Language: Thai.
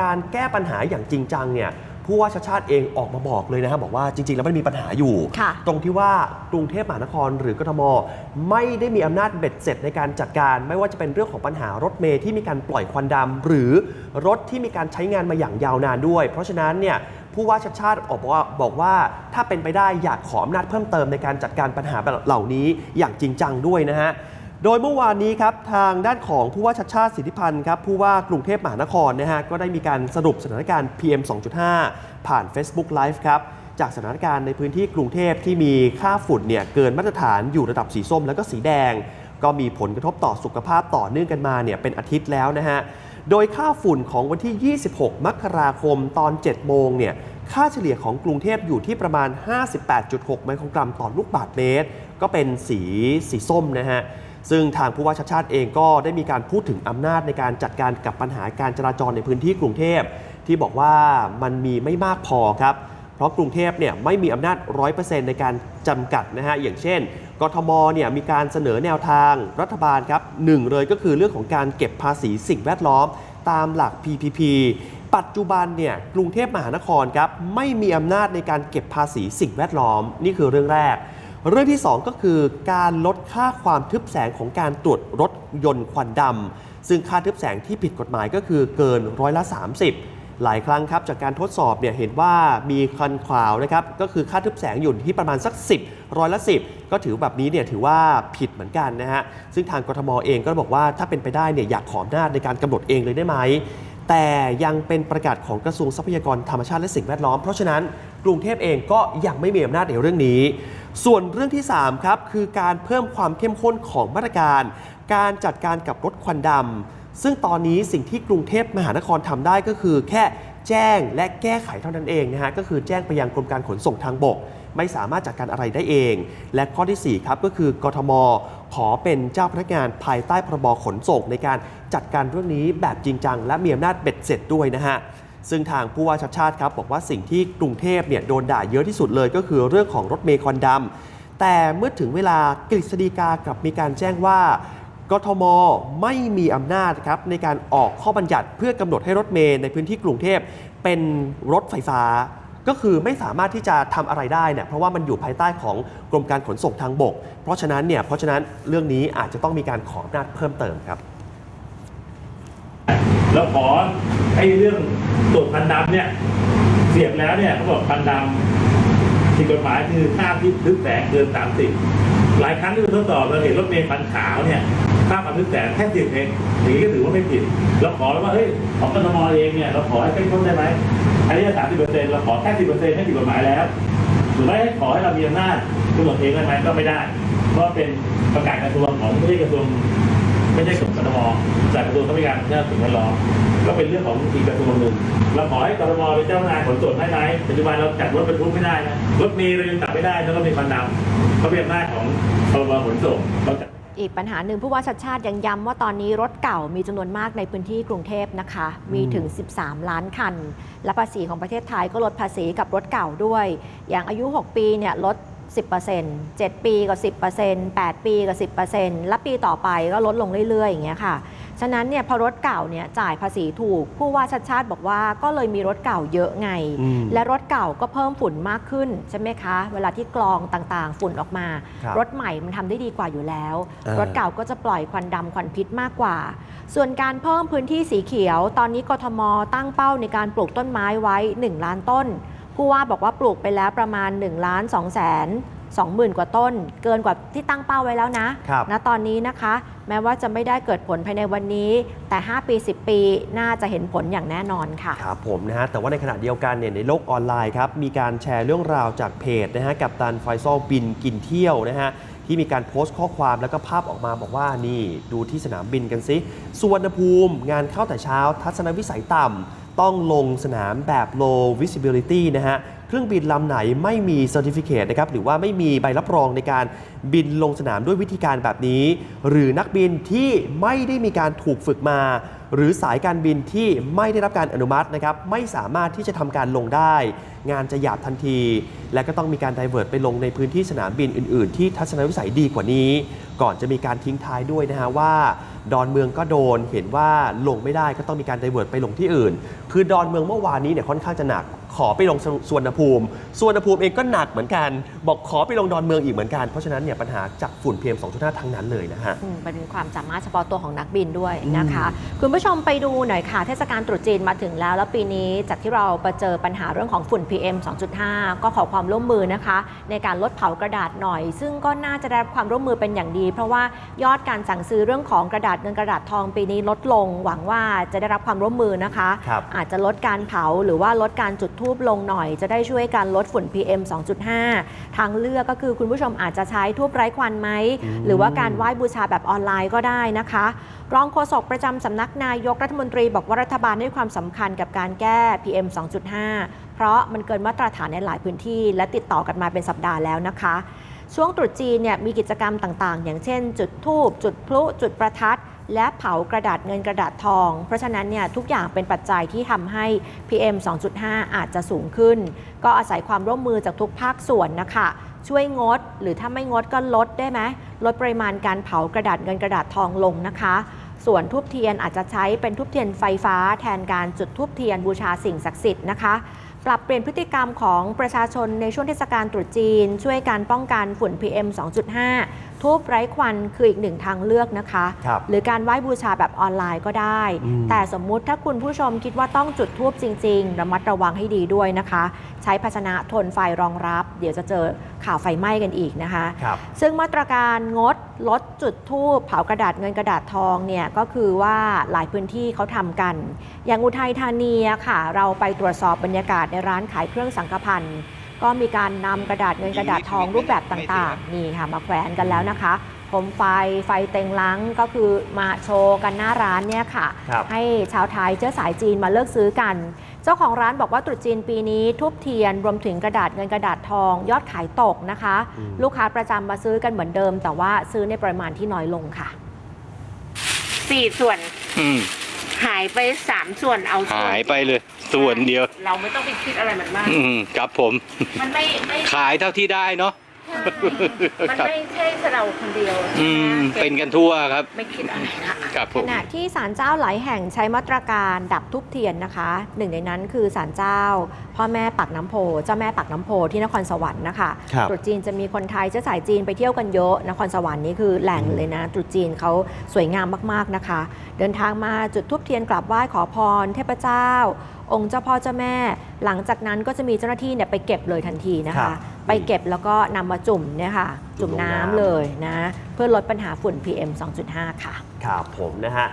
การแก้ปัญหาอย่างจริงจังเนี่ยผู้ว่าชาติชาติเองออกมาบอกเลยนะครับบอกว่าจริง ๆ แล้วมันมีปัญหาอยู่ค่ะตรงที่ว่ากรุงเทพมหานครหรือกทม ไม่ได้มีอำนาจเบ็ดเสร็จในการจัดการ ไม่ว่าจะเป็นเรื่องของปัญหารถเมล์ที่มีการปล่อยควันดำหรือรถที่มีการใช้งานมาอย่างยาวนานด้วย เพราะฉะนั้นเนี่ยผู้ว่าชาติชาติออกบอกว่าบอกว่าถ้าเป็นไปได้อยากขออำนาจเพิ่มเติมในการจัดการปัญหาเหล่านี้อย่างจริงจังด้วยนะฮะ โดยเมื่อวานนี้ครับทางด้านของผู้ว่าชัดชาติสิทธิพันธ์ครับผู้ว่ากรุงเทพมหานครนะฮะก็ได้มีการสรุปสถานการณ์ PM 2.5 ผ่าน Facebook Live ครับจากสถานการณ์ในพื้นที่กรุงเทพที่มีค่าฝุ่นเนี่ยเกินมาตรฐานอยู่ระดับสีส้มแล้วก็สีแดง ก็มีผลกระทบต่อสุขภาพต่อเนื่องกันมาเนี่ยเป็นอาทิตย์แล้วนะฮะโดยค่าฝุ่นของวันที่ 26 มกราคมตอน 7 โมงเนี่ยค่าเฉลี่ยของกรุงเทพอยู่ที่ประมาณ 58.6 ไมโครกรัมต่อลูกบาศก์เมตร ก็เป็นสีสีส้มนะฮะ ซึ่งทางผู้ว่าชัดชาติเองก็ได้มีการพูดถึงอำนาจในการจัดการกับปัญหาการจราจรในพื้นที่กรุงเทพ ที่บอกว่ามันมีไม่มากพอครับ เพราะกรุงเทพเนี่ยไม่มีอำนาจ 100%ในการจำกัดนะฮะ อย่างเช่น กทมเนี่ยมีการเสนอแนวทางรัฐบาลครับหนึ่งเลยก็คือเรื่องของการเก็บภาษีสิ่งแวดล้อม ตามหลัก PPP ปัจจุบันเนี่ยกรุงเทพมหานครครับไม่มีอำนาจในการเก็บภาษีสิ่งแวดล้อมนี่คือเรื่องแรก เรื่องที่ 2 ก็คือการลดค่าความทึบแสงของการตรวจรถยนต์ควันดำซึ่งค่าทึบแสงที่ผิดกฎหมายก็คือเกินร้อยละ 30 หลายครั้งครับจากการทดสอบเนี่ยเห็นว่ามีคันขาวนะครับก็คือค่าทึบแสงอยู่ที่ประมาณสัก 10 ร้อยละ 10 ก็ถือแบบนี้เนี่ยถือว่าผิดเหมือนกันนะฮะซึ่งทางกทมเองก็บอกว่าถ้าเป็นไปได้เนี่ยอยากขออำนาจในการกำหนดเองเลยได้ไหมแต่ยังเป็นประกาศของกระทรวงทรัพยากรธรรมชาติและสิ่งแวดล้อม เพราะฉะนั้นกรุงเทพเองก็ยังไม่มีอำนาจในเรื่องนี้ ส่วนเรื่องที่ 3 ครับ คือการเพิ่มความเข้มข้นของมาตรการ การจัดการกับรถควันดำซึ่งตอนนี้สิ่งที่กรุงเทพมหานครทำได้ก็คือแค่แจ้งและแก้ไขเท่านั้นเองนะฮะก็คือแจ้งไปยังกรมการขนส่งทางบก ไม่สามารถจัดการอะไรได้เอง และข้อทีสี่4 ครับก็คือกทม ขอเป็นเจ้าพนักงานภายใต้พรบขนส่งในการจัดการเรื่องนี้แบบจริงจัง และมีอำนาจเบ็ดเสร็จด้วยนะฮะ ซึ่งทางผู้ว่าชัดชาติครับบอกว่าสิ่งที่กรุงเทพเนี่ยโดนด่าเยอะที่สุดเลยก็คือเรื่องของรถเมล์ควันดำแต่เมื่อถึงเวลากฤษฎีกากลับมีการแจ้งว่ากทมไม่มีอำนาจครับในการออกข้อบัญญัติเพื่อกำหนดให้รถเมล์ในพื้นที่กรุงเทพเป็นรถไฟฟ้า ก็คือไม่สามารถที่จะทำอะไรได้เนี่ยเพราะว่ามันอยู่ภายใต้ของกรมการขนส่งทางบก เพราะฉะนั้นเนี่ยเพราะฉะนั้นเรื่องนี้อาจจะต้องมีการขออำนาจเพิ่มเติมครับ แล้วขอไอ้เรื่องตรวจพันดำเนี่ย เสียบแล้วเนี่ยเขาบอกพันดำผิดกฎหมายคือค่าที่ทึบแสงเกิน30หลายครั้งที่เราทดสอบเราเห็นรถเมล์พันขาวเนี่ยค่าความทึบแสงแค่สิบเองอย่างนี้ก็ถือว่าไม่ผิดเราขอแล้วว่าเฮ้ยของกทมเองเนี่ยเราขอให้เข้มข้นได้ไหมอันนี้สามสิบเปอร์เซ็นต์เราขอแค่สิบเปอร์เซ็นต์ให้ผิดกฎหมายแล้วหรือไม่ขอให้เรามีอำนาจกำหนดเองได้ไหมก็ไม่ได้ เพราะเป็นประกาศกระทรวงของไม่ใช่กระทรวง ไม่ใช่ของกทมแต่กระทรวงทรัพยากรธรรมชาติสิ่งแวดล้อมก็เป็นเรื่องของอีกกระทรวงหนึ่งเราขอให้กทมเป็นเจ้าหน้ายขนส่งได้ไหมปัจจุบันเราจัดรถบรรทุกไม่ได้นะรถเมล์เรายังจับไม่ได้แล้วก็มีควันดำเขาเป็นอำนาจของกทมขนส่งเราจัดอีกปัญหาหนึ่งผู้ว่าชัดชาติยังย้ำว่าตอนนี้รถเก่ามีจำนวนมากในพื้นที่กรุงเทพนะคะ มีถึง 13 ล้านคัน และภาษีของประเทศไทยก็ลดภาษีกับรถเก่าด้วย อย่างอายุ 6 ปีเนี่ยลด 10% 7 ปีก็10% 8 ปีก็10%และปีต่อไปก็ลดลงเรื่อยๆ อย่างเงี้ยค่ะ ฉะนั้นเนี่ยพอรถเก่าเนี่ยจ่ายภาษีถูก ผู้ว่าชัดชาติบอกว่าก็เลยมีรถเก่าเยอะไงอืมและรถเก่าก็เพิ่มฝุ่นมากขึ้นใช่ไหมคะ เวลาที่กรองต่างๆ ฝุ่นออกมาครับรถใหม่มันทำได้ดีกว่าอยู่แล้วเออรถเก่าก็จะปล่อยควันดำควันพิษมากกว่า ส่วนการเพิ่มพื้นที่สีเขียว ตอนนี้กทมตั้งเป้าในการปลูกต้นไม้ไว้ 1 ล้านต้น ผู้ว่าบอกว่าปลูกไปแล้วประมาณ1ล้าน2แสน20,000 กว่าต้น เกินกว่าที่ตั้งเป้าไว้แล้วนะครับณตอนนี้นะคะ แม้ว่าจะไม่ได้เกิดผลภายในวันนี้ แต่ 5 ปี 10 ปีน่าจะเห็นผลอย่างแน่นอนค่ะครับผมนะฮะแต่ว่าในขณะเดียวกันเนี่ยในโลกออนไลน์ครับมีการแชร์เรื่องราวจากเพจนะฮะกับตันไฟซอลบินกินเที่ยวนะฮะที่มีการโพสต์ข้อความแล้วก็ภาพออกมาบอกว่านี่ดูที่สนามบินกันสิสุวรรณภูมิ งานเข้าแต่เช้าทัศนวิสัยต่ำ ต้องลงสนามแบบ low visibility นะฮะ เครื่องบินลำไหนไม่มีเซอร์ติฟิเคตนะครับหรือว่าไม่มีใบรับรองในการบินลงสนามด้วยวิธีการแบบนี้ หรือนักบินที่ไม่ได้มีการถูกฝึกมา หรือสายการบินที่ไม่ได้รับการอนุมัตินะครับไม่สามารถที่จะทำการลงได้ งานจะหยาบทันที และก็ต้องมีการไดเวิร์ตไปลงในพื้นที่สนามบินอื่น ๆ ที่ทัศนวิสัยดีกว่านี้ ก่อนจะมีการทิ้งท้ายด้วยนะฮะว่าดอนเมืองก็โดนเห็นว่าลงไม่ได้ก็ต้องมีการไดเวิร์ตไปลงที่อื่น คือดอนเมืองเมื่อวานนี้เนี่ยค่อนข้างจะหนัก ขอไปลงสวนภูมิสวนภูมิเองก็หนักเหมือนกัน บอกขอไปลงดอนเมืองอีกเหมือนกัน เพราะฉะนั้นเนี่ยปัญหาจากฝุ่น PM 2.5ทั้งนั้นเลยนะฮะอืมเป็นความสามารถเฉพาะตัวของนักบินด้วยนะคะ คุณผู้ชมไปดูหน่อยค่ะ เทศกาลตรุษจีนมาถึงแล้ว แล้วปีนี้จากที่เราไปเจอปัญหาเรื่องของฝุ่น PM 2.5 ก็ขอความร่วมมือนะคะ ในการลดเผากระดาษหน่อย ซึ่งก็น่าจะได้รับความร่วมมือเป็นอย่างดี เพราะว่ายอดการสั่งซื้อเรื่องของกระดาษเงินกระดาษทองปีนี้ลดลง หวังว่าจะได้รับความร่วมมือนะคะครับอาจจะลดการเผาหรือว่าลดการจุดทูบลงหน่อย จะได้ช่วยการลดฝุ่น PM 2.5 ทางเลือกก็คือคุณผู้ชมอาจจะใช้ทูบไร้ควันไหมอืมหรือว่าการไหว้บูชาแบบออนไลน์ก็ได้นะคะรองโฆษกประจำสำนักนายกรัฐมนตรีบอกว่ารัฐบาลให้ความสำคัญกับการแก้ PM 2.5 เพราะมันเกินมาตรฐานในหลายพื้นที่ และติดต่อกันมาเป็นสัปดาห์แล้วนะคะ ช่วงตรุษจีนเนี่ยมีกิจกรรมต่างๆ อย่างเช่น จุดธูปจุดพลุจุดประทัด และเผากระดาษเงินกระดาษทอง เพราะฉะนั้นเนี่ยทุกอย่างเป็นปัจจัยที่ทำให้ PM 2.5 อาจจะสูงขึ้น ก็อาศัยความร่วมมือจากทุกภาคส่วนนะคะช่วยงด หรือถ้าไม่งดก็ลดได้ไหมลดปริมาณการเผากระดาษเงินกระดาษทองลงนะคะ ส่วนทูบเทียนอาจจะใช้เป็นทูบเทียนไฟฟ้า แทนการจุดทูบเทียนบูชาสิ่งศักดิ์สิทธิ์นะคะ ปรับเปลี่ยนพฤติกรรมของประชาชนในช่วงเทศกาลตรุษจีน ช่วยการป้องกันฝุ่น PM 2.5 ทูบไร้ควันคืออีกหนึ่งทางเลือกนะคะครับหรือการไหว้บูชาแบบออนไลน์ก็ได้อืมแต่สมมุติถ้าคุณผู้ชมคิดว่าต้องจุดทูบจริง ๆ ระมัดระวังให้ดีด้วยนะคะ ใช้ภาชนะทนไฟรองรับ เดี๋ยวจะเจอข่าวไฟไหม้กันอีกนะคะครับซึ่งมาตรการงดลดจุดทูบเผากระดาษเงินกระดาษทองเนี่ยก็คือว่าหลายพื้นที่เขาทำกัน อย่างอุทัยธานีอะค่ะ เราไปตรวจสอบบรรยากาศในร้านขายเครื่องสังฆพันธ์ก็มีการนำกระดาษเงินกระดาษทองรูปแบบต่างๆนี่ค่ะมาแขวนกันแล้วนะคะผมไฟไฟเต็งลังก็คือมาโชว์กันหน้าร้านเนี่ยค่ะครับให้ชาวไทยเชื้อสายจีนมาเลือกซื้อกัน เจ้าของร้านบอกว่าตรุษจีนปีนี้ทุบเทียนรวมถึงกระดาษเงินกระดาษทอง ยอดขายตกนะคะ อืม ลูกค้าประจำมาซื้อกันเหมือนเดิม แต่ว่าซื้อในปริมาณที่น้อยลงค่ะ สี่ส่วนอืมหายไปสามส่วนเอาส่วนหายไปเลย ส่วนเดียว เราไม่ต้องไปคิดอะไรมันมาก อืมครับผม มันไม่ไม่ขายเท่าที่ได้เนาะ มันครับ ไม่ใช่แค่เราคนเดียวอืมะเป็นกันทั่วครับไม่คิดอะไรนะครับผขม ณะที่ศาลเจ้าหลายแห่งใช้มาตรการดับทุบเทียนนะคะ หนึ่งในนั้นคือศาลเจ้า พ่อแม่ปักน้ำโพ เจ้าแม่ปักน้ำโพที่นครสวรรค์นะคะครับ ตรุษจีนจะมีคนไทยเชื้อสายจีนไปเที่ยวกันเยอะ นครสวรรค์นี่คือแหล่งเลยนะตรุษจีนเขาสวยงามมากๆนะคะ เดินทางมาจุดทุบเทียนกราบไหว้ขอพร เทพเจ้า องค์เจ้าพ่อเจ้าแม่ หลังจากนั้นก็จะมีเจ้าหน้าที่เนี่ยไปเก็บเลยทันทีนะครัคะ บ ไปเก็บแล้วก็นำมาจุ่มเนี่ยค่ะ จุ่จุ่มมลงน้ำ น้ำเลยนะ เพื่อลดปัญหาฝุ่น PM 2.5 ค่ะ ครับผมนะฮะ